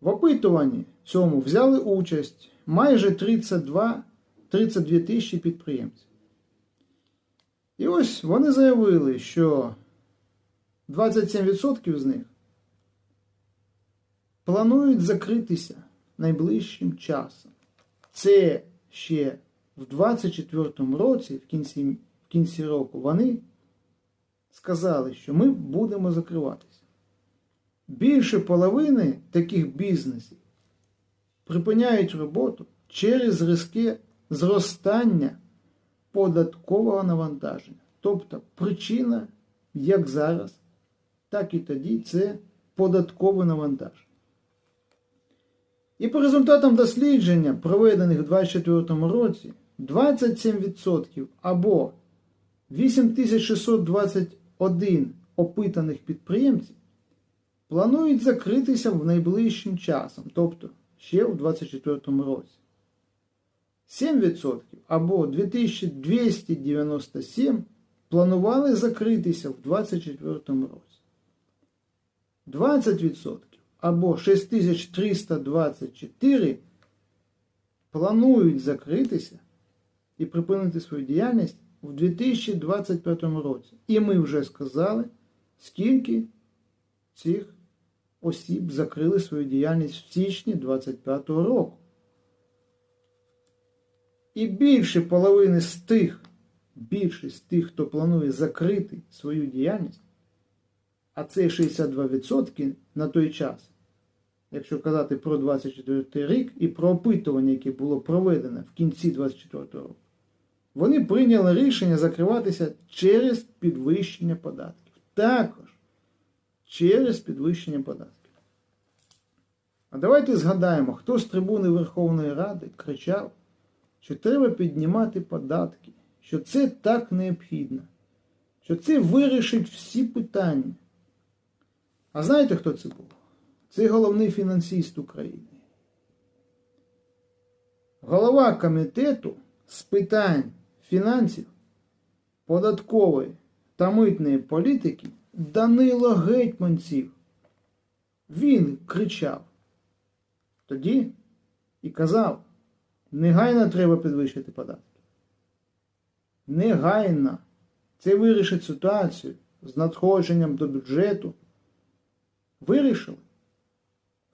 В опитуванні цьому взяли участь майже 32, 32 тисячі підприємців. І ось вони заявили, що 27% з них планують закритися найближчим часом. Це ще в 24-му році, в кінці, в кінці року, вони сказали, що ми будемо закриватися. Більше половини таких бізнесів припиняють роботу через різке зростання податкового навантаження. Тобто причина, як зараз, так і тоді, це податкове навантаження. І по результатам дослідження, проведених у 2024 році, 27% або 8621 опитаних підприємців планують закритися в найближчим часом, тобто ще у 2024 році. 7% або 2297 планували закритися в 2024 році. 20% або 6324 планують закритися і припинити свою діяльність у 2025 році. І ми вже сказали, скільки цих осіб закрили свою діяльність в січні 2025 року. І більше половини з тих, більшість тих, хто планує закрити свою діяльність, а це 62% на той час, якщо казати про 24 рік і про опитування, яке було проведено в кінці 24 року, вони прийняли рішення закриватися через підвищення податків. Також через підвищення податків. А давайте згадаємо, хто з трибуни Верховної Ради кричав, що треба піднімати податки, що це так необхідно, що це вирішить всі питання. А знаєте, хто це був? Це головний фінансист України. Голова комітету з питань фінансів, податкової та митної політики Данило Гетьманців. Він кричав тоді і казав, негайно треба підвищити податки. Негайно. Це вирішить ситуацію з надходженням до бюджету. Вирішили.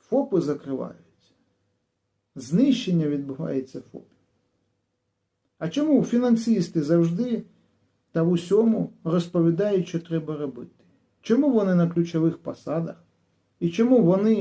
ФОПи закриваються. Знищення відбувається ФОПів. А чому фінансисти завжди та в усьому розповідають, що треба робити? Чому вони на ключових посадах? І чому вони